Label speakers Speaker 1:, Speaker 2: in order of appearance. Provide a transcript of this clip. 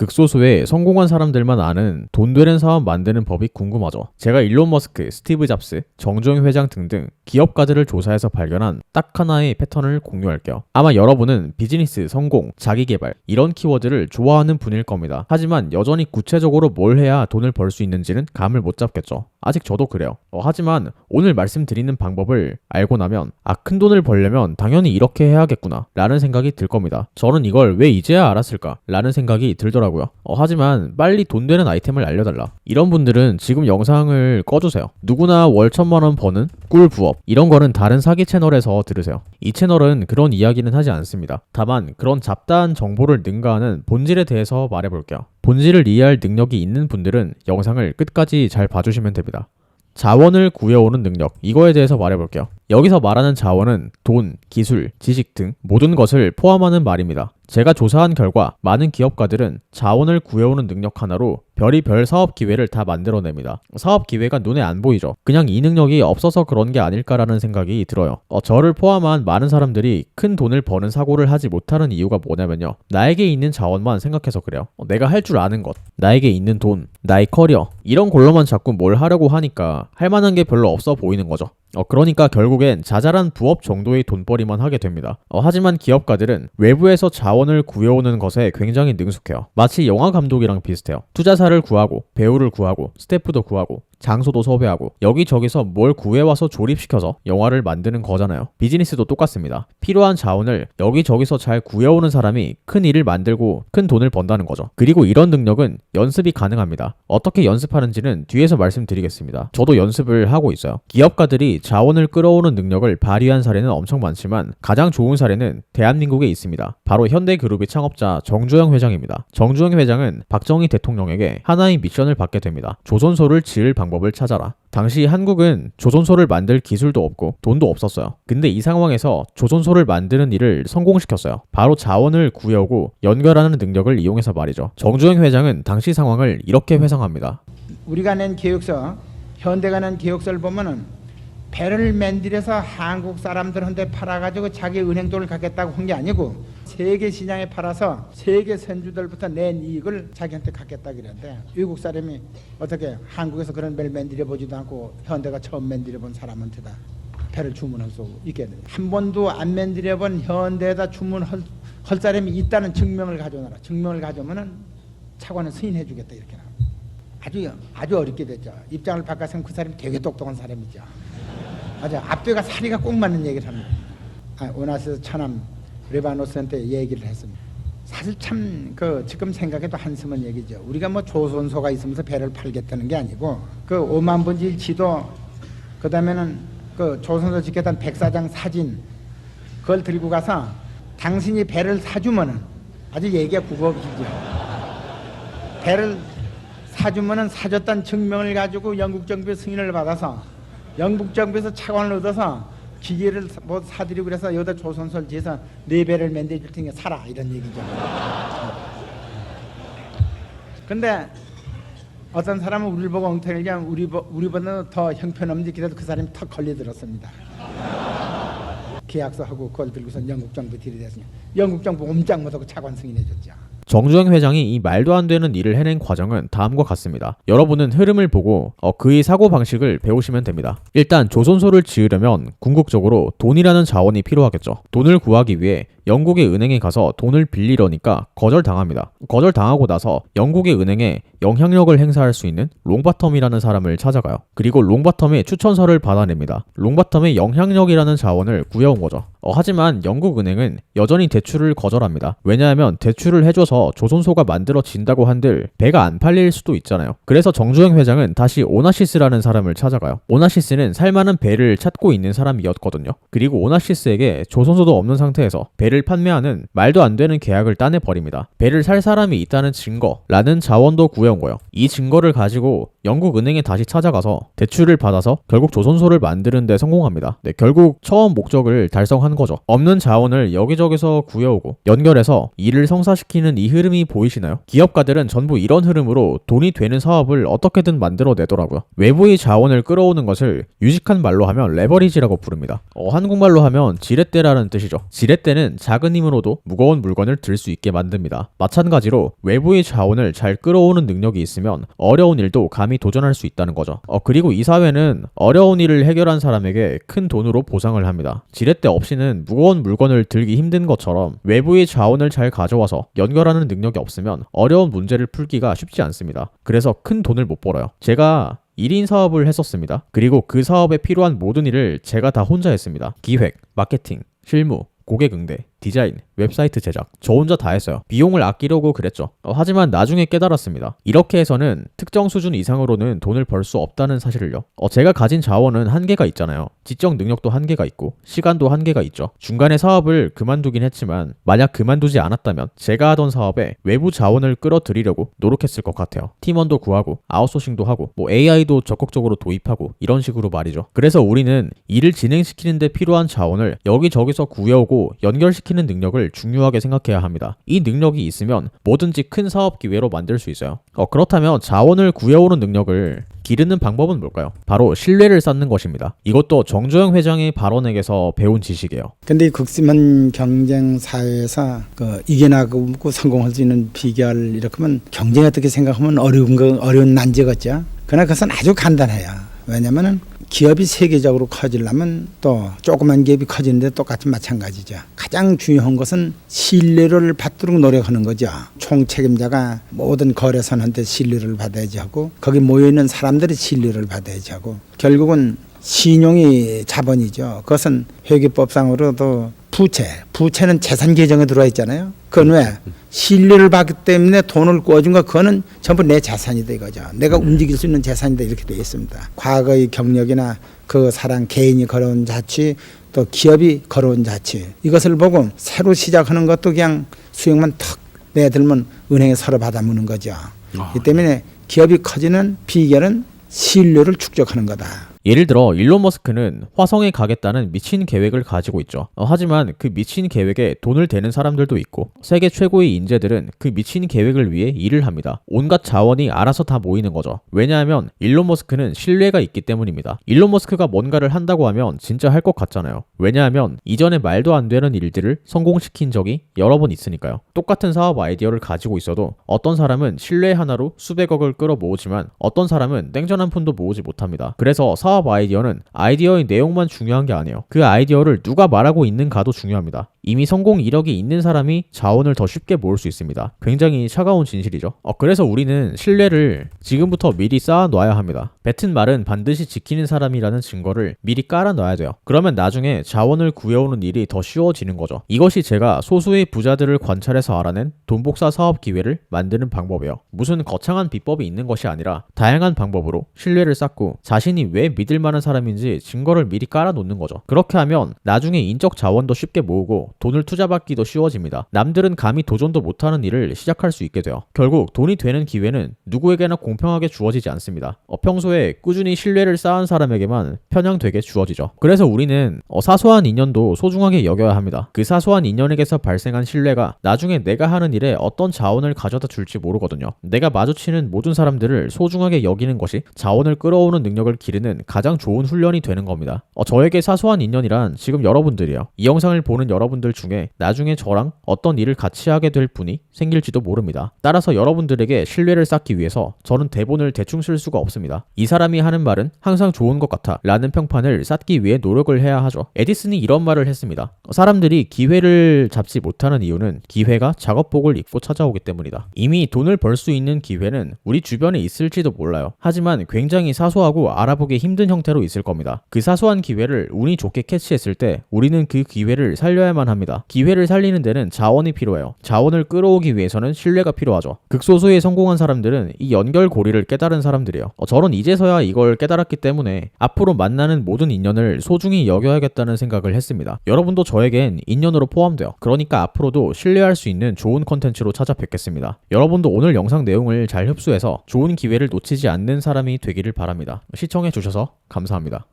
Speaker 1: 극소수의 성공한 사람들만 아는 돈 되는 사업 만드는 법이 궁금하죠. 제가 일론 머스크, 스티브 잡스, 정주영 회장 등등 기업가들을 조사해서 발견한 딱 하나의 패턴을 공유할게요. 아마 여러분은 비즈니스, 성공, 자기개발 이런 키워드를 좋아하는 분일 겁니다. 하지만 여전히 구체적으로 뭘 해야 돈을 벌 수 있는지는 감을 못 잡겠죠. 아직 저도 그래요. 어, 하지만 오늘 말씀드리는 방법을 알고 나면 아, 큰 돈을 벌려면 당연히 이렇게 해야겠구나 라는 생각이 들 겁니다. 저는 이걸 왜 이제야 알았을까 라는 생각이 들더라고요. 어, 하지만 빨리 돈 되는 아이템을 알려달라. 이런 분들은 지금 영상을 꺼주세요. 누구나 월 천만 원 버는 꿀 부업 이런 거는 다른 사기 채널에서 들으세요. 이 채널은 그런 이야기는 하지 않습니다. 다만 그런 잡다한 정보를 능가하는 본질에 대해서 말해볼게요. 본질을 이해할 능력이 있는 분들은 영상을 끝까지 잘 봐주시면 됩니다. 자원을 구해오는 능력, 이거에 대해서 말해볼게요. 여기서 말하는 자원은 돈, 기술, 지식 등 모든 것을 포함하는 말입니다. 제가 조사한 결과 많은 기업가들은 자원을 구해오는 능력 하나로 별의별 사업 기회를 다 만들어냅니다. 사업 기회가 눈에 안 보이죠. 그냥 이 능력이 없어서 그런 게 아닐까라는 생각이 들어요. 어, 저를 포함한 많은 사람들이 큰 돈을 버는 사고를 하지 못하는 이유가 뭐냐면요. 나에게 있는 자원만 생각해서 그래요. 어, 내가 할 줄 아는 것, 나에게 있는 돈, 나의 커리어 이런 걸로만 자꾸 뭘 하려고 하니까 할 만한 게 별로 없어 보이는 거죠. 어, 그러니까 결국엔 자잘한 부업 정도의 돈벌이만 하게 됩니다. 어, 하지만 기업가들은 외부에서 자원을 구해오는 것에 굉장히 능숙해요. 마치 영화 감독이랑 비슷해요. 투자사를 구하고, 배우를 구하고, 스태프도 구하고, 장소도 섭외하고 여기저기서 뭘 구해와서 조립시켜서 영화를 만드는 거잖아요. 비즈니스도 똑같습니다. 필요한 자원을 여기저기서 잘 구해오는 사람이 큰 일을 만들고 큰 돈을 번다는 거죠. 그리고 이런 능력은 연습이 가능합니다. 어떻게 연습하는지는 뒤에서 말씀드리겠습니다. 저도 연습을 하고 있어요. 기업가들이 자원을 끌어오는 능력을 발휘한 사례는 엄청 많지만 가장 좋은 사례는 대한민국에 있습니다. 바로 현대그룹의 창업자 정주영 회장입니다. 정주영 회장은 박정희 대통령에게 하나의 미션을 받게 됩니다. 조선소를 지을 방법 을 찾아라. 당시 한국은 조선소를 만들 기술도 없고 돈도 없었어요. 근데 이 상황에서 조선소를 만드는 일을 성공시켰어요. 바로 자원을 구해오고 연결하는 능력을 이용해서 말이죠. 정주영 회장은 당시 상황을 이렇게 회상합니다.
Speaker 2: 우리가 낸 계획서, 현대가 낸 계획서를 보면은 배를 만들어서 한국 사람들한테 팔아가지고 자기 은행돈을 갖겠다고 한 게 아니고 세계 시장에 팔아서 세계 선주들부터 낸 이익을 자기한테 갖겠다 그랬는데 외국 사람이 어떻게 한국에서 그런 배를 만들어 보지도 않고 현대가 처음 만들어 본 사람한테다 배를 주문할 수 있겠느냐 한 번도 안 만들어 본 현대에다 주문할 할 사람이 있다는 증명을 가져오너라 증명을 가져오면은 차관은 승인해 주겠다 이렇게 나옵니다. 아주 아주 어렵게 됐죠. 입장을 바꿨으면 그 사람이 되게 똑똑한 사람이죠. 맞아. 앞뒤가 사리가 꼭 맞는 얘기를 합니다. 아, 오나스에서 차남 레바노스한테 얘기를 했습니다. 사실 참 그 지금 생각해도 한숨은 얘기죠. 우리가 뭐 조선소가 있으면서 배를 팔겠다는 게 아니고 그 5만 분지 지도 그 다음에는 그 조선소 지켰던 백사장 사진 그걸 들고 가서 당신이 배를 사주면은 아주 얘기가 국어이죠. 배를 사주면은 사줬다는 증명을 가지고 영국 정부의 승인을 받아서 영국 정부에서 차관을 얻어서 기계를 사- 뭐 사드리고 그래서 여기다 조선소를 지어서 네 배를 만들어줄 테니까 사라 이런 얘기죠. 근데 어떤 사람은 우리를 보고 엉터리냐 우리 보- 우리보다는 더 형편없는지 그래도 그 사람이 턱 걸려들었습니다. 계약서하고 그걸 들고서 영국 정부 들이댔으니 영국 정부 옴짝 못하고 차관 승인해줬죠.
Speaker 1: 정주영 회장이 이 말도 안 되는 일을 해낸 과정은 다음과 같습니다. 여러분은 흐름을 보고 어, 그의 사고 방식을 배우시면 됩니다. 일단 조선소를 지으려면 궁극적으로 돈이라는 자원이 필요하겠죠. 돈을 구하기 위해 영국의 은행에 가서 돈을 빌리려니까 거절당합니다. 거절당하고 나서 영국의 은행에 영향력을 행사할 수 있는 롱바텀이라는 사람을 찾아가요. 그리고 롱바텀의 추천서를 받아냅니다. 롱바텀의 영향력이라는 자원을 구해온 거죠. 어, 하지만 영국 은행은 여전히 대출을 거절합니다. 왜냐하면 대출을 해줘서 조선소가 만들어진다고 한들 배가 안 팔릴 수도 있잖아요. 그래서 정주영 회장은 다시 오나시스라는 사람을 찾아가요. 오나시스는 살만한 배를 찾고 있는 사람이었거든요. 그리고 오나시스에게 조선소도 없는 상태에서 배를 판매하는 말도 안 되는 계약을 따내 버립니다. 배를 살 사람이 있다는 증거라는 자원도 구해온 거예요. 이 증거를 가지고 영국 은행에 다시 찾아가서 대출을 받아서 결국 조선소를 만드는 데 성공합니다. 네, 결국 처음 목적을 달성한 거죠. 없는 자원을 여기저기서 구해오고 연결해서 일을 성사시키는 이 흐름이 보이시나요? 기업가들은 전부 이런 흐름으로 돈이 되는 사업을 어떻게든 만들어내더라고요. 외부의 자원을 끌어오는 것을 유식한 말로 하면 레버리지라고 부릅니다. 어, 한국말로 하면 지렛대라는 뜻이죠. 지렛대는 작은 힘으로도 무거운 물건을 들 수 있게 만듭니다. 마찬가지로 외부의 자원을 잘 끌어오는 능력이 있으면 어려운 일도 감히 도전할 수 있다는 거죠. 어, 그리고 이 사회는 어려운 일을 해결한 사람에게 큰 돈으로 보상을 합니다. 지렛대 없이는 무거운 물건을 들기 힘든 것처럼 외부의 자원을 잘 가져와서 연결하는 능력이 없으면 어려운 문제를 풀기가 쉽지 않습니다. 그래서 큰 돈을 못 벌어요. 제가 1인 사업을 했었습니다. 그리고 그 사업에 필요한 모든 일을 제가 다 혼자 했습니다. 기획, 마케팅, 실무, 고객 응대, 디자인, 웹사이트 제작. 저 혼자 다 했어요. 비용을 아끼려고 그랬죠. 어, 하지만 나중에 깨달았습니다. 이렇게 해서는 특정 수준 이상으로는 돈을 벌 수 없다는 사실을요. 어, 제가 가진 자원은 한계가 있잖아요. 지적 능력도 한계가 있고, 시간도 한계가 있죠. 중간에 사업을 그만두긴 했지만, 만약 그만두지 않았다면, 제가 하던 사업에 외부 자원을 끌어들이려고 노력했을 것 같아요. 팀원도 구하고, 아웃소싱도 하고, 뭐 AI도 적극적으로 도입하고, 이런 식으로 말이죠. 그래서 우리는 일을 진행시키는데 필요한 자원을 여기저기서 구해오고 연결시키 는 능력을 중요하게 생각해야 합니다. 이 능력이 있으면 뭐든지 큰 사업 기회로 만들 수 있어요. 어, 그렇다면 자원을 구해오는 능력을 기르는 방법은 뭘까요? 바로 신뢰를 쌓는 것입니다. 이것도 정조영 회장의 발언에게서 배운 지식이에요.
Speaker 2: 근데 이 극심한 경쟁 사회에서 그 이겨나가고 성공할 수 있는 비결 이렇게 하면 경쟁 어떻게 생각하면 어려운 거 어려운 난제겠죠. 그러나 그것은 아주 간단해요. 왜냐면은 기업이 세계적으로 커지려면 또 조그만 기업이 커지는데 똑같이 마찬가지죠. 가장 중요한 것은 신뢰를 받도록 노력하는 거죠. 총 책임자가 모든 거래선한테 신뢰를 받아야지 하고 거기 모여 있는 사람들이 신뢰를 받아야지 하고 결국은 신용이 자본이죠. 그것은 회계법상으로도 부채, 부채는 재산 계정에 들어와 있잖아요. 그건 왜? 신뢰를 받기 때문에 돈을 꿔준 거 그거는 전부 내 자산이다 이거죠. 내가 움직일 수 있는 재산이다 이렇게 되어 있습니다. 과거의 경력이나 그 사람 개인이 걸어온 자취 또 기업이 걸어온 자취 이것을 보고 새로 시작하는 것도 그냥 수익만 턱 내들면 은행에 서로 받아무는 거죠. 이 때문에 기업이 커지는 비결은 신뢰를 축적하는 거다.
Speaker 1: 예를 들어 일론 머스크는 화성에 가겠다는 미친 계획을 가지고 있죠. 어, 하지만 그 미친 계획에 돈을 대는 사람들도 있고 세계 최고의 인재들은 그 미친 계획을 위해 일을 합니다. 온갖 자원이 알아서 다 모이는 거죠. 왜냐하면 일론 머스크는 신뢰가 있기 때문입니다. 일론 머스크가 뭔가를 한다고 하면 진짜 할 것 같잖아요. 왜냐하면 이전에 말도 안 되는 일들을 성공시킨 적이 여러 번 있으니까요. 똑같은 사업 아이디어를 가지고 있어도 어떤 사람은 신뢰 하나로 수백억을 끌어모으지만 어떤 사람은 땡전 한 푼도 모으지 못합니다. 그래서 사업 아이디어는 아이디어의 내용만 중요한 게 아니에요. 그 아이디어를 누가 말하고 있는가도 중요합니다. 이미 성공 이력이 있는 사람이 자원을 더 쉽게 모을 수 있습니다. 굉장히 차가운 진실이죠. 어, 그래서 우리는 신뢰를 지금부터 미리 쌓아놔야 합니다. 뱉은 말은 반드시 지키는 사람이라는 증거를 미리 깔아놔야 돼요. 그러면 나중에 자원을 구해오는 일이 더 쉬워지는 거죠. 이것이 제가 소수의 부자들을 관찰해서 알아낸 돈복사 사업 기회를 만드는 방법이에요. 무슨 거창한 비법이 있는 것이 아니라 다양한 방법으로 신뢰를 쌓고 자신이 왜 믿을 만한 사람인지 증거를 미리 깔아놓는 거죠. 그렇게 하면 나중에 인적 자원도 쉽게 모으고 돈을 투자받기도 쉬워집니다. 남들은 감히 도전도 못하는 일을 시작할 수 있게 돼요. 결국 돈이 되는 기회는 누구에게나 공평하게 주어지지 않습니다. 어, 평소에 꾸준히 신뢰를 쌓은 사람에게만 편향되게 주어지죠. 그래서 우리는 어, 사소한 인연도 소중하게 여겨야 합니다. 그 사소한 인연에게서 발생한 신뢰가 나중에 내가 하는 일에 어떤 자원을 가져다 줄지 모르거든요. 내가 마주치는 모든 사람들을 소중하게 여기는 것이 자원을 끌어오는 능력을 기르는 가장 좋은 훈련이 되는 겁니다. 어, 저에게 사소한 인연이란 지금 여러분들이에요. 이 영상을 보는 여러분들 중에 나중에 저랑 어떤 일을 같이 하게 될 분이 생길지도 모릅니다. 따라서 여러분들에게 신뢰를 쌓기 위해서 저는 대본을 대충 쓸 수가 없습니다. 이 사람이 하는 말은 항상 좋은 것 같아 라는 평판을 쌓기 위해 노력을 해야 하죠. 에디슨이 이런 말을 했습니다. 사람들이 기회를 잡지 못하는 이유는 기회가 작업복을 입고 찾아오기 때문이다. 이미 돈을 벌 수 있는 기회는 우리 주변에 있을지도 몰라요. 하지만 굉장히 사소하고 알아보기 힘든 형태로 있을 겁니다. 그 사소한 기회를 운이 좋게 캐치했을 때 우리는 그 기회를 살려야만 합니다. 기회를 살리는 데는 자원이 필요해요. 자원을 끌어오기 위해서는 신뢰가 필요하죠. 극소수의 성공한 사람들은 이 연결 고리를 깨달은 사람들이에요. 어, 저는 이제서야 이걸 깨달았기 때문에 앞으로 만나는 모든 인연을 소중히 여겨야겠다는 생각을 했습니다. 여러분도 저에겐 인연으로 포함돼요. 그러니까 앞으로도 신뢰할 수 있는 좋은 컨텐츠로 찾아뵙겠습니다. 여러분도 오늘 영상 내용을 잘 흡수해서 좋은 기회를 놓치지 않는 사람이 되기를 바랍니다. 시청해주셔서 감사합니다.